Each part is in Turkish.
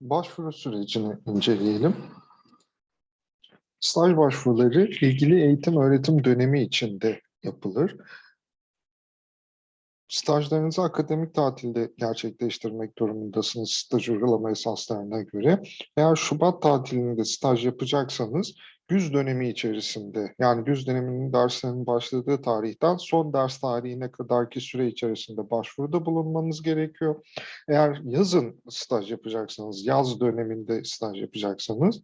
başvuru sürecini inceleyelim. Staj başvuruları ilgili eğitim öğretim dönemi içinde yapılır. Stajlarınızı akademik tatilde gerçekleştirmek durumundasınız staj uygulama esaslarına göre. Eğer Şubat tatilinde staj yapacaksanız güz dönemi içerisinde yani güz döneminin derslerinin başladığı tarihten son ders tarihine kadarki süre içerisinde başvuruda bulunmanız gerekiyor. Eğer yazın staj yapacaksanız, yaz döneminde staj yapacaksanız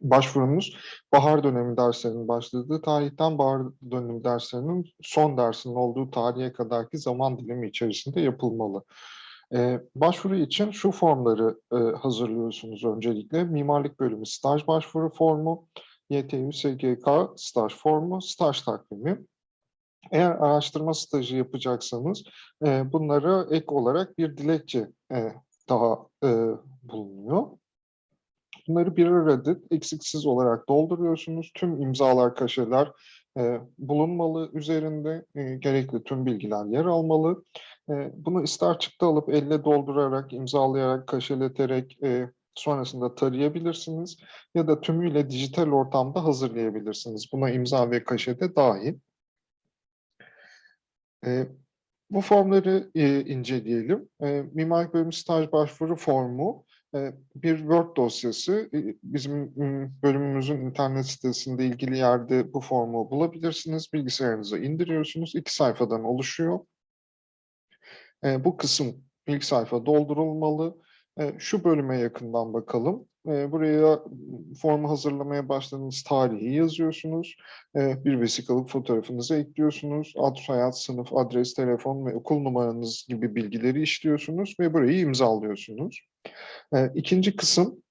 başvurunuz bahar dönemi derslerinin başladığı tarihten bahar dönemi derslerinin son dersinin olduğu tarihe kadarki zaman dilimi içerisinde yapılmalı. Ee, başvuru için şu formları e, hazırlıyorsunuz öncelikle. Mimarlık bölümü staj başvuru formu, YTÜ SGK staj formu, staj takvimi. Eğer araştırma stajı yapacaksanız e, bunlara ek olarak bir dilekçe e, daha e, bulunuyor. Bunları birer adet eksiksiz olarak dolduruyorsunuz. Tüm imzalar, kaşeler e, bulunmalı üzerinde. E, gerekli tüm bilgiler yer almalı. E, bunu ister çıktı alıp elle doldurarak, imzalayarak, kaşeleterek e, sonrasında tarayabilirsiniz. Ya da tümüyle dijital ortamda hazırlayabilirsiniz. Buna imza ve kaşe de dahil. E, bu formları e, inceleyelim. E, Mimarlık Bölümü Staj Başvuru Formu bir Word dosyası. E, Bizim m, bölümümüzün internet sitesinde ilgili yerde bu formu bulabilirsiniz. Bilgisayarınıza indiriyorsunuz. İki sayfadan oluşuyor. E, Bu kısım ilk sayfa doldurulmalı. E, Şu bölüme yakından bakalım. E, Buraya formu hazırlamaya başladığınız tarihi yazıyorsunuz. E, Bir vesikalık fotoğrafınızı ekliyorsunuz. Ad, soyad, sınıf, adres, telefon ve okul numaranız gibi bilgileri işliyorsunuz ve burayı imzalıyorsunuz. E, İkinci kısım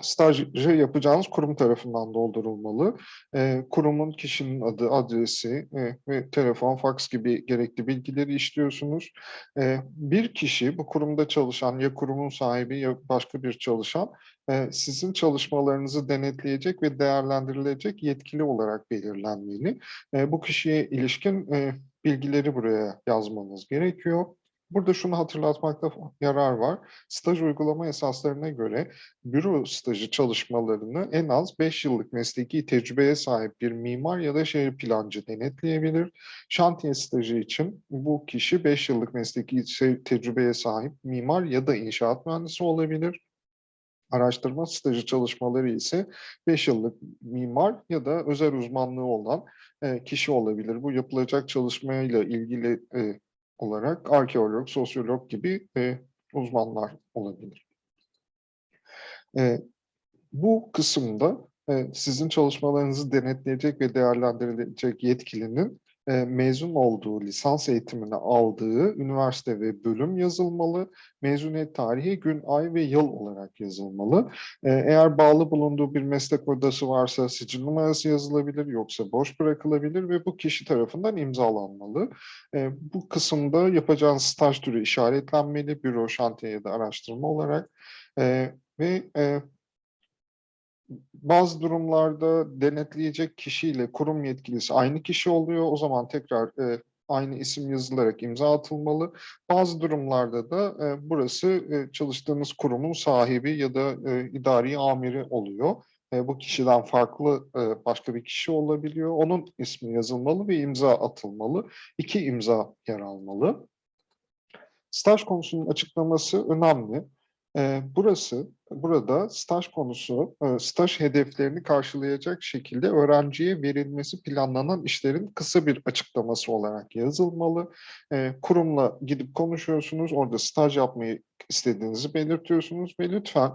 stajı yapacağınız kurum tarafından doldurulmalı. E, kurumun kişinin adı, adresi e, ve telefon, faks gibi gerekli bilgileri işliyorsunuz. E, bir kişi bu kurumda çalışan ya kurumun sahibi ya başka bir çalışan e, sizin çalışmalarınızı denetleyecek ve değerlendirilecek yetkili olarak belirlenmeli. E, bu kişiye ilişkin e, bilgileri buraya yazmanız gerekiyor. Burada şunu hatırlatmakta yarar var. Staj uygulama esaslarına göre büro stajı çalışmalarını en az 5 yıllık mesleki tecrübeye sahip bir mimar ya da şehir plancı denetleyebilir. Şantiye stajı için bu kişi 5 yıllık mesleki se- tecrübeye sahip mimar ya da inşaat mühendisi olabilir. Araştırma stajı çalışmaları ise 5 yıllık mimar ya da özel uzmanlığı olan kişi olabilir. Bu yapılacak çalışmayla ilgili olarak arkeolog, sosyolog gibi e, uzmanlar olabilir. E, bu kısımda e, sizin çalışmalarınızı denetleyecek ve değerlendirilecek yetkilinin e, mezun olduğu, lisans eğitimini aldığı üniversite ve bölüm yazılmalı. Mezuniyet tarihi gün, ay ve yıl olarak yazılmalı. E, eğer bağlı bulunduğu bir meslek odası varsa sicil numarası yazılabilir, yoksa boş bırakılabilir ve bu kişi tarafından imzalanmalı. E, bu kısımda yapacağınız staj türü işaretlenmeli, büro, şantiye ya da araştırma olarak. E, ve e, bazı durumlarda denetleyecek kişiyle kurum yetkilisi aynı kişi oluyor. O zaman tekrar e, aynı isim yazılarak imza atılmalı. Bazı durumlarda da e, burası e, çalıştığınız kurumun sahibi ya da e, idari amiri oluyor. E, bu kişiden farklı e, başka bir kişi olabiliyor. Onun ismi yazılmalı ve imza atılmalı. İki imza yer almalı. Staj konusunun açıklaması önemli. Burası, burada staj konusu, staj hedeflerini karşılayacak şekilde öğrenciye verilmesi planlanan işlerin kısa bir açıklaması olarak yazılmalı. Kurumla gidip konuşuyorsunuz, orada staj yapmayı istediğinizi belirtiyorsunuz ve lütfen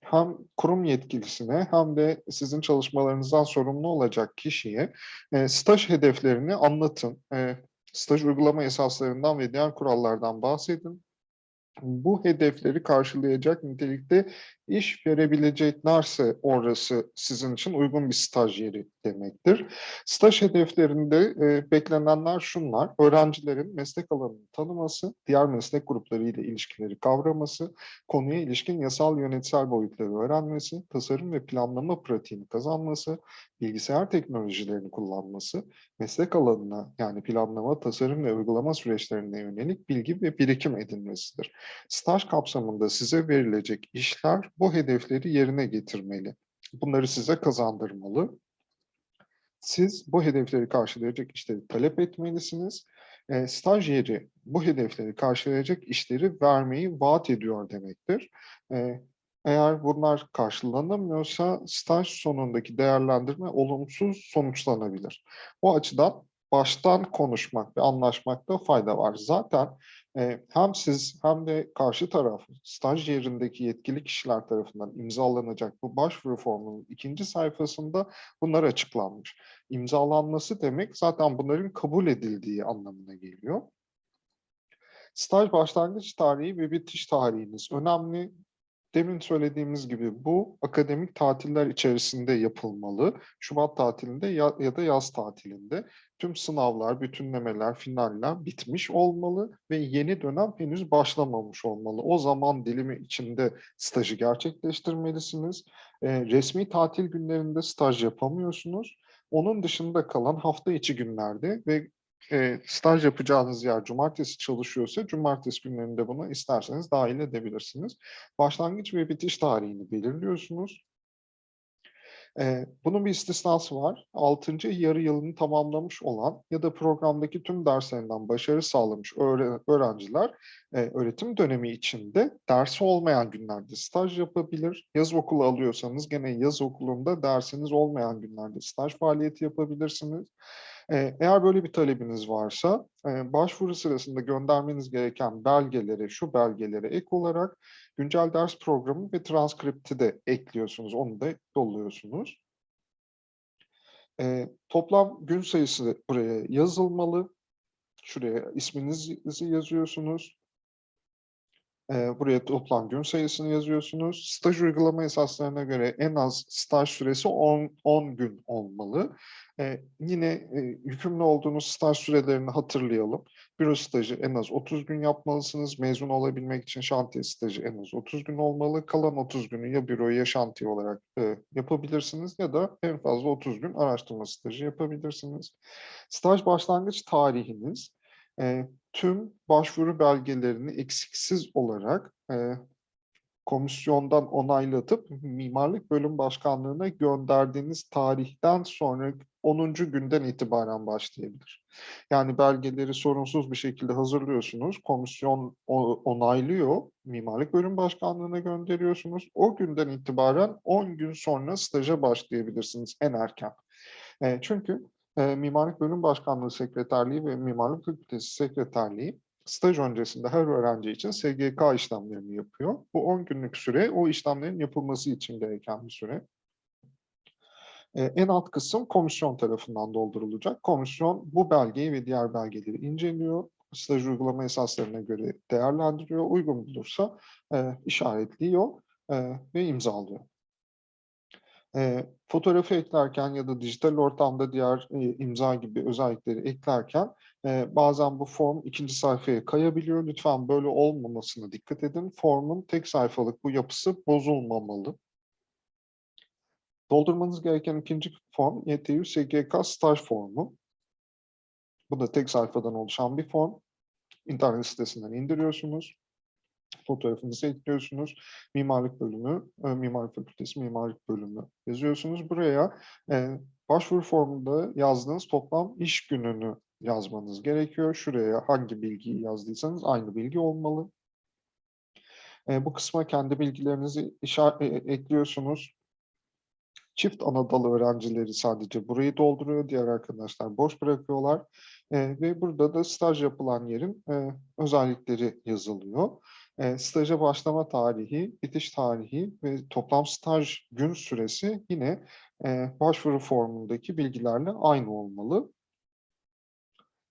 hem kurum yetkilisine hem de sizin çalışmalarınızdan sorumlu olacak kişiye staj hedeflerini anlatın. Staj uygulama esaslarından ve diğer kurallardan bahsedin bu hedefleri karşılayacak nitelikte iş verebileceklerse orası sizin için uygun bir staj yeri demektir. Staj hedeflerinde e, beklenenler şunlar. Öğrencilerin meslek alanını tanıması, diğer meslek grupları ile ilişkileri kavraması, konuya ilişkin yasal yönetsel boyutları öğrenmesi, tasarım ve planlama pratiğini kazanması, bilgisayar teknolojilerini kullanması, meslek alanına yani planlama, tasarım ve uygulama süreçlerine yönelik bilgi ve birikim edinmesidir. Staj kapsamında size verilecek işler bu hedefleri yerine getirmeli. Bunları size kazandırmalı. Siz bu hedefleri karşılayacak işleri talep etmelisiniz. E, staj yeri bu hedefleri karşılayacak işleri vermeyi vaat ediyor demektir. E, eğer bunlar karşılanamıyorsa staj sonundaki değerlendirme olumsuz sonuçlanabilir. Bu açıdan baştan konuşmak ve anlaşmakta fayda var. Zaten e, hem siz hem de karşı taraf staj yerindeki yetkili kişiler tarafından imzalanacak bu başvuru formunun ikinci sayfasında bunlar açıklanmış. İmzalanması demek zaten bunların kabul edildiği anlamına geliyor. Staj başlangıç tarihi ve bitiş tarihiniz önemli. Demin söylediğimiz gibi bu akademik tatiller içerisinde yapılmalı. Şubat tatilinde ya, ya da yaz tatilinde tüm sınavlar, bütünlemeler, finaller bitmiş olmalı ve yeni dönem henüz başlamamış olmalı. O zaman dilimi içinde stajı gerçekleştirmelisiniz. E, resmi tatil günlerinde staj yapamıyorsunuz. Onun dışında kalan hafta içi günlerde ve e, staj yapacağınız yer cumartesi çalışıyorsa cumartesi günlerinde bunu isterseniz dahil edebilirsiniz. Başlangıç ve bitiş tarihini belirliyorsunuz. E, bunun bir istisnası var. 6. yarı yılını tamamlamış olan ya da programdaki tüm derslerinden başarı sağlamış öğrenciler e, öğretim dönemi içinde dersi olmayan günlerde staj yapabilir. Yaz okulu alıyorsanız gene yaz okulunda dersiniz olmayan günlerde staj faaliyeti yapabilirsiniz. Eğer böyle bir talebiniz varsa başvuru sırasında göndermeniz gereken belgelere, şu belgelere ek olarak güncel ders programı ve transkripti de ekliyorsunuz. Onu da yolluyorsunuz. Toplam gün sayısı buraya yazılmalı. Şuraya isminizi yazıyorsunuz. Buraya toplam gün sayısını yazıyorsunuz. Staj uygulama esaslarına göre en az staj süresi 10, 10 gün olmalı. Ee, yine e, yükümlü olduğunuz staj sürelerini hatırlayalım. Büro stajı en az 30 gün yapmalısınız. Mezun olabilmek için şantiye stajı en az 30 gün olmalı. Kalan 30 günü ya büro ya şantiye olarak e, yapabilirsiniz ya da en fazla 30 gün araştırma stajı yapabilirsiniz. Staj başlangıç tarihiniz e, tüm başvuru belgelerini eksiksiz olarak e, komisyondan onaylatıp mimarlık bölüm başkanlığına gönderdiğiniz tarihten sonra 10. günden itibaren başlayabilir. Yani belgeleri sorunsuz bir şekilde hazırlıyorsunuz. Komisyon onaylıyor. Mimarlık bölüm başkanlığına gönderiyorsunuz. O günden itibaren 10 gün sonra staja başlayabilirsiniz en erken. E, çünkü e, Mimarlık Bölüm Başkanlığı Sekreterliği ve Mimarlık Fakültesi Sekreterliği staj öncesinde her öğrenci için SGK işlemlerini yapıyor. Bu 10 günlük süre o işlemlerin yapılması için gereken bir süre. Ee, en alt kısım komisyon tarafından doldurulacak. Komisyon bu belgeyi ve diğer belgeleri inceliyor. Staj uygulama esaslarına göre değerlendiriyor. Uygun bulursa e, işaretliyor e, ve imzalıyor. E, fotoğrafı eklerken ya da dijital ortamda diğer e, imza gibi özellikleri eklerken e, bazen bu form ikinci sayfaya kayabiliyor. Lütfen böyle olmamasına dikkat edin. Formun tek sayfalık bu yapısı bozulmamalı. Doldurmanız gereken ikinci form YTÜ SGK staj formu. Bu da tek sayfadan oluşan bir form. İnternet sitesinden indiriyorsunuz fotoğrafınızı ekliyorsunuz. Mimarlık bölümü, e, Mimarlık Fakültesi Mimarlık bölümü yazıyorsunuz. Buraya e, başvuru formunda yazdığınız toplam iş gününü yazmanız gerekiyor. Şuraya hangi bilgiyi yazdıysanız aynı bilgi olmalı. E, bu kısma kendi bilgilerinizi işaret, e, ekliyorsunuz. Çift Anadolu öğrencileri sadece burayı dolduruyor. Diğer arkadaşlar boş bırakıyorlar. E, ve burada da staj yapılan yerin e, özellikleri yazılıyor. E, staja başlama tarihi, bitiş tarihi ve toplam staj gün süresi yine e, başvuru formundaki bilgilerle aynı olmalı.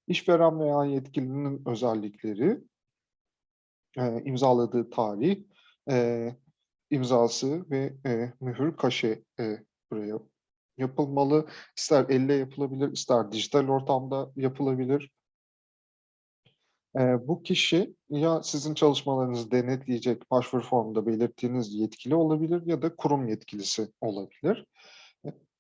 İşveren veya yetkilinin özellikleri, e, imzaladığı tarih, e, imzası ve e, mühür kaşe e, buraya yapılmalı. İster elle yapılabilir, ister dijital ortamda yapılabilir. E, bu kişi ya sizin çalışmalarınızı denetleyecek başvuru formunda belirttiğiniz yetkili olabilir ya da kurum yetkilisi olabilir.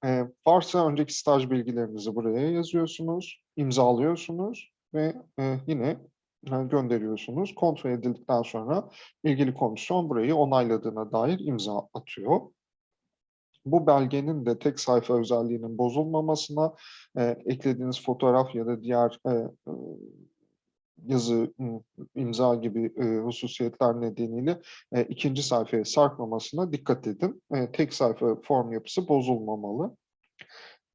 E, varsa önceki staj bilgilerinizi buraya yazıyorsunuz, imzalıyorsunuz ve e, yine gönderiyorsunuz. Kontrol edildikten sonra ilgili komisyon burayı onayladığına dair imza atıyor. Bu belgenin de tek sayfa özelliğinin bozulmamasına, e, eklediğiniz fotoğraf ya da diğer e, yazı, imza gibi e, hususiyetler nedeniyle e, ikinci sayfaya sarkmamasına dikkat edin. E, tek sayfa form yapısı bozulmamalı.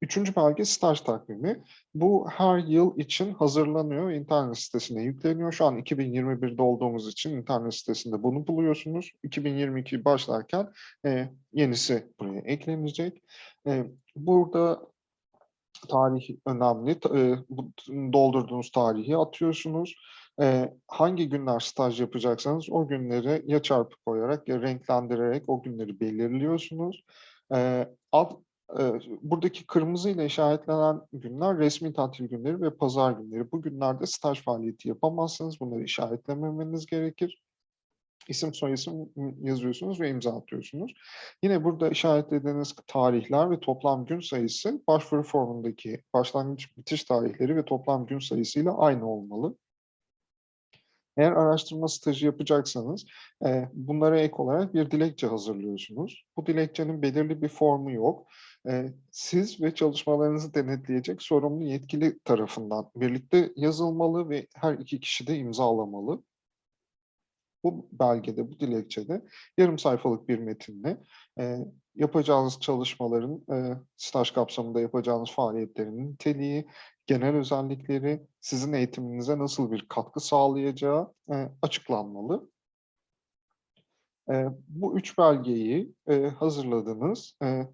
Üçüncü belge staj takvimi. Bu her yıl için hazırlanıyor, internet sitesine yükleniyor. Şu an 2021'de olduğumuz için internet sitesinde bunu buluyorsunuz. 2022 başlarken e, yenisi buraya eklenecek. E, burada tarih önemli. E, doldurduğunuz tarihi atıyorsunuz. E, hangi günler staj yapacaksanız o günleri ya çarpı koyarak ya renklendirerek o günleri belirliyorsunuz. E, alt, buradaki kırmızı ile işaretlenen günler resmi tatil günleri ve pazar günleri. Bu günlerde staj faaliyeti yapamazsınız. Bunları işaretlememeniz gerekir. İsim soyisim yazıyorsunuz ve imza atıyorsunuz. Yine burada işaretlediğiniz tarihler ve toplam gün sayısı başvuru formundaki başlangıç bitiş tarihleri ve toplam gün sayısıyla aynı olmalı. Eğer araştırma stajı yapacaksanız e, bunlara ek olarak bir dilekçe hazırlıyorsunuz. Bu dilekçenin belirli bir formu yok. E, siz ve çalışmalarınızı denetleyecek sorumlu yetkili tarafından birlikte yazılmalı ve her iki kişi de imzalamalı. Bu belgede, bu dilekçede yarım sayfalık bir metinle e, yapacağınız çalışmaların, e, staj kapsamında yapacağınız faaliyetlerin niteliği, genel özellikleri, sizin eğitiminize nasıl bir katkı sağlayacağı e, açıklanmalı. E, bu üç belgeyi e, hazırladınız. E,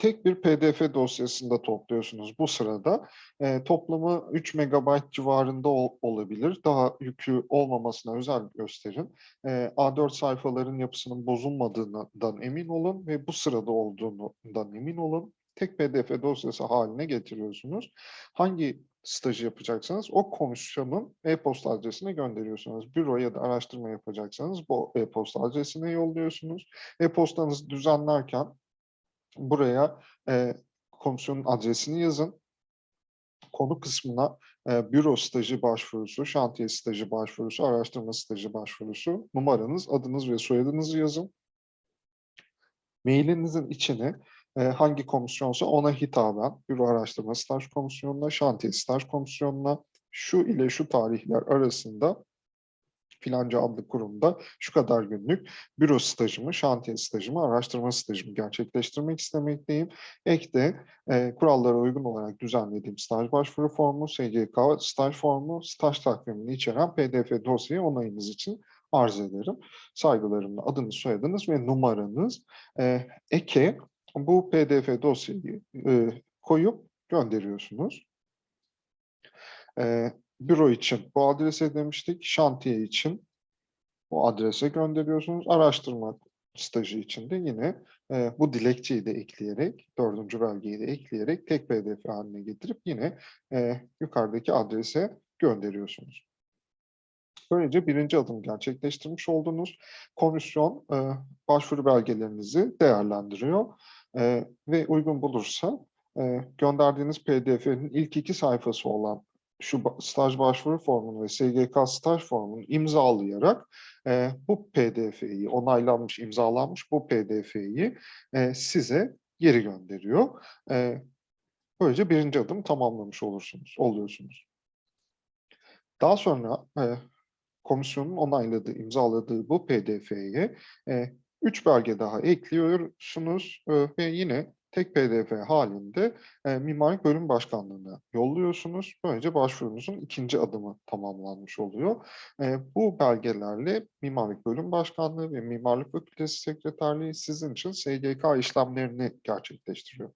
tek bir PDF dosyasında topluyorsunuz bu sırada. E, toplamı 3 MB civarında ol- olabilir. Daha yükü olmamasına özel gösterin. E, A4 sayfaların yapısının bozulmadığından emin olun ve bu sırada olduğundan emin olun. Tek PDF dosyası haline getiriyorsunuz. Hangi stajı yapacaksanız o komisyonun e-posta adresine gönderiyorsunuz. Büro ya da araştırma yapacaksanız bu e-posta adresine yolluyorsunuz. E-postanızı düzenlerken buraya e, komisyonun adresini yazın. Konu kısmına e, büro stajı başvurusu, şantiye stajı başvurusu, araştırma stajı başvurusu, numaranız, adınız ve soyadınızı yazın. Mailinizin içine e, hangi komisyonsa ona hitaben, büro araştırma staj komisyonuna, şantiye staj komisyonuna, şu ile şu tarihler arasında filanca adlı kurumda şu kadar günlük büro stajımı, şantiye stajımı, araştırma stajımı gerçekleştirmek istemekteyim. Ek de e, kurallara uygun olarak düzenlediğim staj başvuru formu, SGK staj formu, staj takvimini içeren PDF dosyayı onayınız için arz ederim. Saygılarımla adınız, soyadınız ve numaranız e, eke bu PDF dosyayı e, koyup gönderiyorsunuz. E, büro için bu adrese demiştik, şantiye için bu adrese gönderiyorsunuz. Araştırma stajı için de yine e, bu dilekçeyi de ekleyerek, dördüncü belgeyi de ekleyerek tek pdf haline getirip yine e, yukarıdaki adrese gönderiyorsunuz. Böylece birinci adım gerçekleştirmiş oldunuz. Komisyon e, başvuru belgelerinizi değerlendiriyor e, ve uygun bulursa e, gönderdiğiniz pdf'nin ilk iki sayfası olan şu staj başvuru formunu ve SGK staj formunu imzalayarak e, bu PDF'yi, onaylanmış, imzalanmış bu PDF'yi e, size geri gönderiyor. E, böylece birinci adım tamamlamış olursunuz, oluyorsunuz. Daha sonra e, komisyonun onayladığı, imzaladığı bu PDF'ye e, üç belge daha ekliyorsunuz e, ve yine tek PDF halinde e, Mimarlık Bölüm Başkanlığı'na yolluyorsunuz. Böylece başvurunuzun ikinci adımı tamamlanmış oluyor. E, bu belgelerle Mimarlık Bölüm Başkanlığı ve Mimarlık Fakültesi Sekreterliği sizin için SGK işlemlerini gerçekleştiriyor.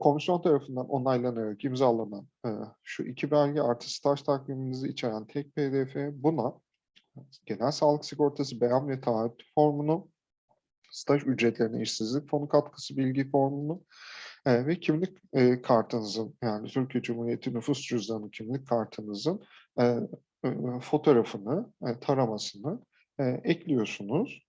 Komisyon tarafından onaylanarak imzalanan şu iki belge artı staj takviminizi içeren tek PDF buna genel sağlık sigortası beyan ve taahhüt formunu staj ücretlerine işsizlik fonu katkısı bilgi formunu e, ve kimlik e, kartınızın yani Türkiye Cumhuriyeti nüfus cüzdanı kimlik kartınızın e, e, fotoğrafını, e, taramasını e, ekliyorsunuz.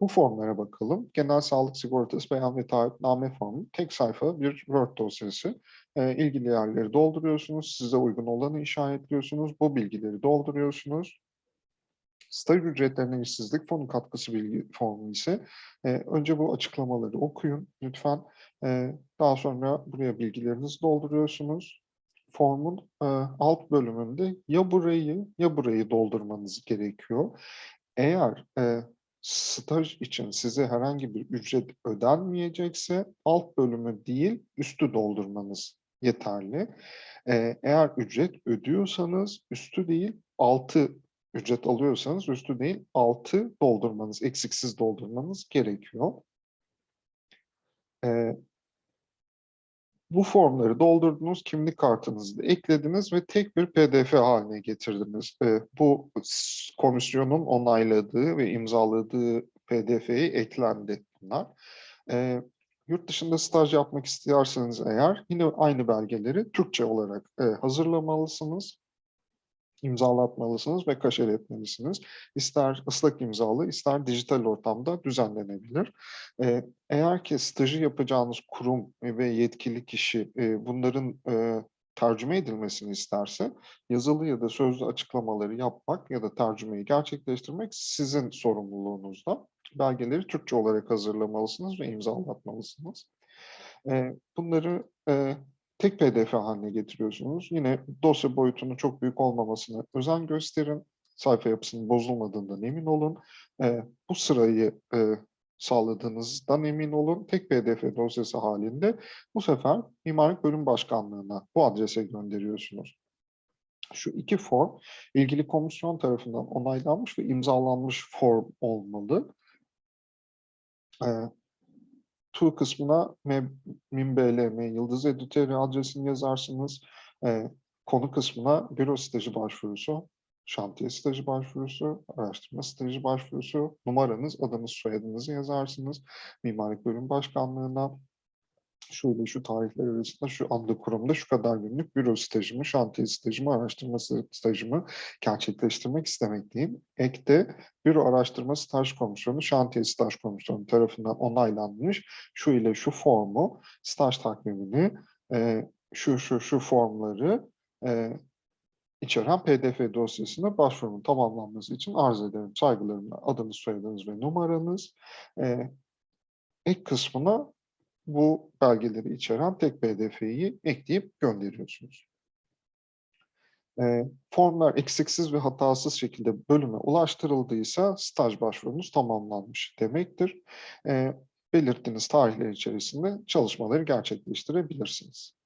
Bu formlara bakalım. Genel sağlık sigortası beyan ve taahhütname formu. Tek sayfa bir Word dosyası. E, ilgili yerleri dolduruyorsunuz. Size uygun olanı işaretliyorsunuz. Bu bilgileri dolduruyorsunuz. Staj ücretlerine işsizlik fonu katkısı bilgi formu ise e, önce bu açıklamaları okuyun lütfen. E, daha sonra buraya bilgilerinizi dolduruyorsunuz. Formun e, alt bölümünde ya burayı ya burayı doldurmanız gerekiyor. Eğer e, staj için size herhangi bir ücret ödenmeyecekse alt bölümü değil üstü doldurmanız yeterli. E, eğer ücret ödüyorsanız üstü değil altı ücret alıyorsanız üstü değil altı doldurmanız, eksiksiz doldurmanız gerekiyor. Ee, bu formları doldurdunuz, kimlik kartınızı da eklediniz ve tek bir PDF haline getirdiniz. Ee, bu komisyonun onayladığı ve imzaladığı PDF'ye eklendi bunlar. Ee, yurt dışında staj yapmak isterseniz eğer yine aynı belgeleri Türkçe olarak e, hazırlamalısınız imzalatmalısınız ve kaşeletmelisiniz. İster ıslak imzalı, ister dijital ortamda düzenlenebilir. Ee, eğer ki stajı yapacağınız kurum ve yetkili kişi e, bunların e, tercüme edilmesini isterse yazılı ya da sözlü açıklamaları yapmak ya da tercümeyi gerçekleştirmek sizin sorumluluğunuzda. Belgeleri Türkçe olarak hazırlamalısınız ve imzalatmalısınız. Ee, bunları e, tek PDF haline getiriyorsunuz. Yine dosya boyutunun çok büyük olmamasına özen gösterin. Sayfa yapısının bozulmadığından emin olun. Ee, bu sırayı e, sağladığınızdan emin olun. Tek PDF dosyası halinde bu sefer Mimarlık Bölüm Başkanlığı'na bu adrese gönderiyorsunuz. Şu iki form ilgili komisyon tarafından onaylanmış ve imzalanmış form olmalı. To kısmına minblm yıldız editörü adresini yazarsınız. Ee, konu kısmına büro stajı başvurusu, şantiye stajı başvurusu, araştırma stajı başvurusu, numaranız, adınız, soyadınızı yazarsınız. Mimarlık Bölüm Başkanlığı'na şöyle şu tarihler arasında şu anda kurumda şu kadar günlük büro stajımı, şantiye stajımı, araştırma stajımı gerçekleştirmek istemekteyim. Ekte Büro Araştırma Staj Komisyonu, Şantiye Staj Komisyonu tarafından onaylanmış şu ile şu formu, staj takvimini, e, şu şu şu formları e, içeren PDF dosyasına başvurunun tamamlanması için arz ederim. Saygılarımla adınız, soyadınız ve numaranız. E, ek kısmına bu belgeleri içeren tek PDF'yi ekleyip gönderiyorsunuz. E, formlar eksiksiz ve hatasız şekilde bölüme ulaştırıldıysa staj başvurunuz tamamlanmış demektir. E, belirttiğiniz tarihler içerisinde çalışmaları gerçekleştirebilirsiniz.